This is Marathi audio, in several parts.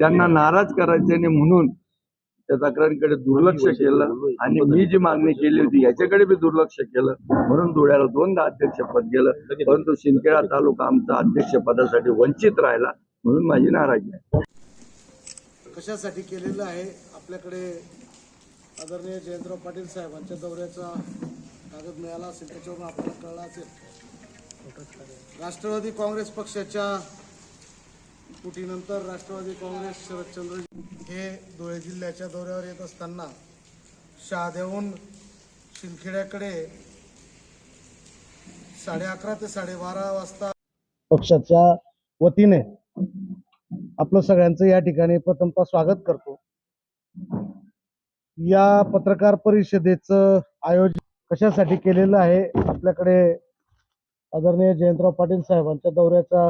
त्यांना नाराज करायचे नाही म्हणून त्या तक्रारीकडे दुर्लक्ष केलं आणि मी जी मागणी केली होती याच्याकडे बी दुर्लक्ष केलं. म्हणून धुळ्याला दोनदा अध्यक्षपद गेलं. परंतु शिंदखेडा तालुका आमचा अध्यक्षपदासाठी वंचित राहिला म्हणून माझी नाराजी आहे. कशासाठी केलेलं आहे? आपल्याकडे आदरणीय जयंतराव पाटील साहेबांच्या दौऱ्याचा कागद मिळाला असेल त्याच्यावरून आपल्याला कळला असेल. राष्ट्रवादी काँग्रेस पक्षाच्या फुटीनंतर राष्ट्रवादी काँग्रेस शरदचंद्र हे धुळे जिल्ह्याच्या दौऱ्यावर येत असताना शहाद्याहून शिंदखेड्याकडे साडे अकरा ते साडेबारा वाजता पक्षाच्या वतीने आपलं सगळ्यांचं या ठिकाणी प्रथमतः स्वागत करतो. या पत्रकार परिषदेचं आयोजन कशासाठी केलेलं आहे? आपल्याकडे आदरणीय जयंतराव पाटील साहेबांच्या दौऱ्याचा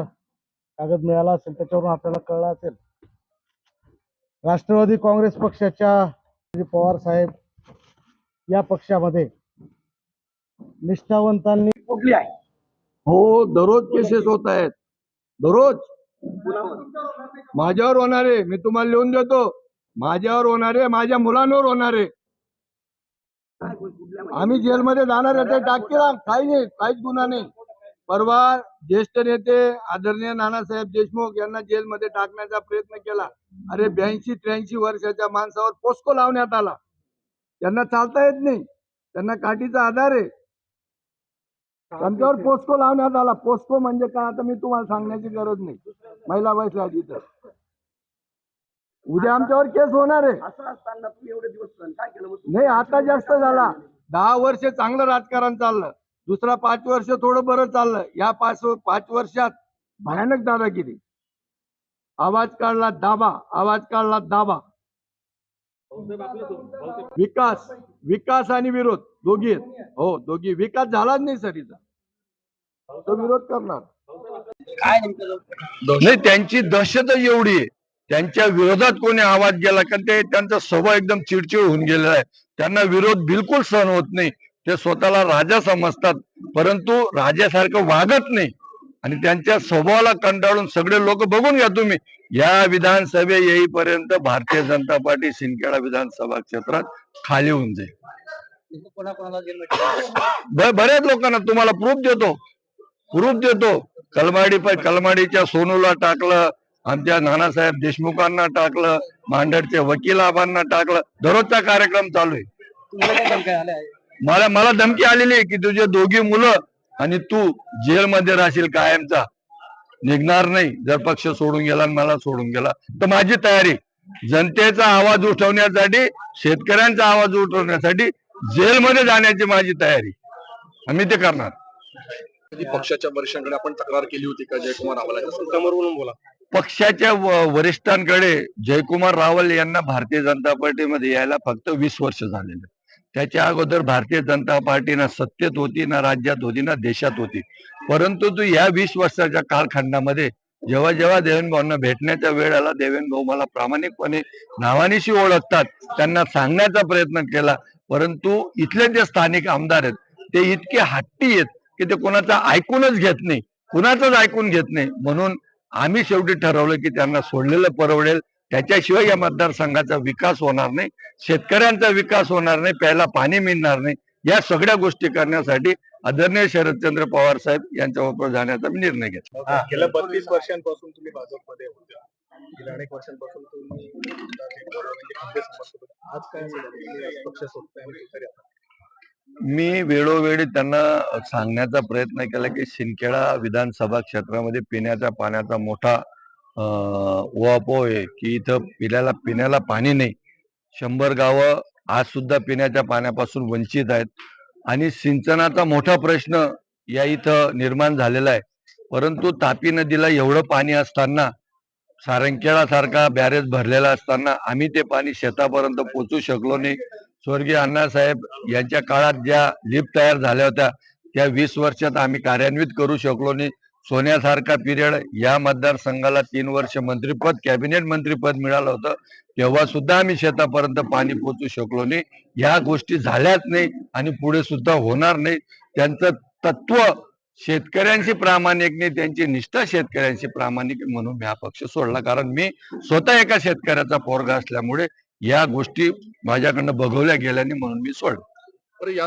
कागद मिळाला असेल त्याच्यावरून आपल्याला कळला असेल. राष्ट्रवादी काँग्रेस पक्षाच्या पवार साहेब या पक्षामध्ये निष्ठावंतांनी कुठली आहे? हो दररोज केसेस होत आहेत. दररोज. माझ्यावर होणारे मी तुम्हाला लिहून देतो. माझ्यावर होणारे माझ्या मुलांवर होणारे आम्ही जेलमध्ये जाणार आहे ते टाकेला काही नाही काहीच गुन्हा नाही. परवा ज्येष्ठ नेते आदरणीय नानासाहेब देशमुख यांना जेलमध्ये टाकण्याचा प्रयत्न केला. अरे ब्याऐंशी त्र्याऐंशी वर्षाच्या माणसावर पोस्को लावण्यात आला. त्यांना चालता येत नाही. त्यांना काठीचा आधार आहे. त्यांच्यावर पोस्को लावण्यात आला. पोस्को म्हणजे काय आता मी तुम्हाला सांगण्याची गरज नाही. महिला बसल्या तिथं उद्या आमच्यावर केस होणार आहे. नाही आता जास्त झाला? दहा वर्ष चांगलं राजकारण चाललं. दुसरा पाच वर्ष थोडं बरं चाललं. या पाच पाच वर्षात भयानक दादागिरी. आवाज काढला दाबा. आवाज काढला दाबा. विकास. विकास आणि विरोध. दोघी आहेत. हो दोघी. विकास झालाच नाही सरीचा तो विरोध करणार. नाही त्यांची दहशतच एवढी आहे. त्यांच्या विरोधात कोणी आवाज गेला का ते त्यांचा स्वभाव एकदम चिडचिड होऊन गेलेला आहे. त्यांना विरोध बिलकुल सहन होत नाही. ते स्वतःला राजा समजतात परंतु राजासारखं वागत नाही. आणि त्यांच्या स्वभावाला कंटाळून सगळे लोक बघून घ्या तुम्ही. या विधानसभे येईपर्यंत भारतीय जनता पार्टी सिंदखेडा विधानसभा क्षेत्रात खाली होऊन जाईल. बऱ्याच लोकांना तुम्हाला प्रूफ देतो. प्रूफ देतो. कलमाडी पण कलमाडीच्या सोनूला टाकलं आमच्या नानासाहेब देशमुखांना टाकलं मांडडच्या वकील आबांना टाकलं. दररोजचा कार्यक्रम चालू आहे. मला मला धमकी आलेली आहे की तुझे दोघी मुलं आणि तू जेलमध्ये राहशील कायमचा. निघणार नाही. जर पक्ष सोडून गेला आणि मला सोडून गेला तर माझी तयारी. जनतेचा आवाज उठवण्यासाठी शेतकऱ्यांचा आवाज उठवण्यासाठी जेलमध्ये जाण्याची माझी तयारी. आम्ही ते करणार. पक्षाच्या वरिष्ठांकडे आपण तक्रार केली होती का? जयकुमार रावलाच्या समोरून बोला. पक्षाच्या वरिष्ठांकडे जयकुमार रावल यांना भारतीय जनता पार्टीमध्ये यायला फक्त वीस वर्ष झालेले. त्याच्या अगोदर भारतीय जनता पार्टी ना सत्तेत होती ना राज्यात होती ना देशात होती. परंतु तू या वीस वर्षाच्या कालखंडामध्ये जेव्हा जेव्हा देवेंद्रभाऊंना भेटण्याच्या वेळ आला देवेंद्रभाऊ मला प्रामाणिकपणे नावानिशी ओळखतात त्यांना सांगण्याचा प्रयत्न केला. परंतु इथले जे स्थानिक आमदार आहेत ते इतके हट्टी आहेत की ते कोणाचा ऐकूनच घेत नाही. कुणाचंच ऐकून घेत नाही. म्हणून आम्ही शेवटी ठरवलं की त्यांना सोडलेलं परवडेल. त्याच्याशिवाय या मतदारसंघाचा विकास होणार नाही शेतकऱ्यांचा विकास होणार नाही प्यायला पाणी मिळणार नाही या सगळ्या गोष्टी करण्यासाठी आदरणीय शरदचंद्र पवार साहेब यांच्या वापर जाण्याचा मी निर्णय घेतला. गेल्या बत्तीस वर्षांपासून तुम्ही भाजपमध्ये होत्या. गेल्या अनेक वर्षांपासून तुम्ही म्हणजे. मी वेळोवेळी त्यांना सांगण्याचा प्रयत्न केला की शिंदखेडा विधानसभा क्षेत्रामध्ये पिण्याच्या पाण्याचा मोठा अं, आहे की इथं पिण्याला पिण्याला पाणी नाही. शंभर गावं आज सुद्धा पिण्याच्या पाण्यापासून वंचित आहेत. आणि सिंचनाचा मोठा प्रश्न या इथं निर्माण झालेला आहे. परंतु तापी नदीला एवढं पाणी असताना सारंगखेडा सारखा बॅरेज भरलेला असताना आम्ही ते पाणी शेतापर्यंत पोचू शकलो नाही. स्वर्गीय अण्णासाहेब यांच्या काळात ज्या लिफ्ट तयार झाल्या होत्या त्या वीस वर्षात आम्ही कार्यान्वित करू शकलो नाही. सोन्यासारखा पिरियड या मतदारसंघाला तीन वर्ष मंत्रीपद कॅबिनेट मंत्रीपद मिळालं होतं. तेव्हा सुद्धा आम्ही शेतापर्यंत पाणी पोचू शकलो नाही. या गोष्टी झाल्याच नाही आणि पुढे सुद्धा होणार नाही. त्यांचं तत्व शेतकऱ्यांशी प्रामाणिक नाही त्यांची निष्ठा शेतकऱ्यांशी प्रामाणिक म्हणून मी हा पक्ष सोडला. कारण मी स्वतः एका शेतकऱ्याचा पोरगा असल्यामुळे या गोष्टी माझ्याकडनं बघवल्या गेल्याने म्हणून मी सोडलं.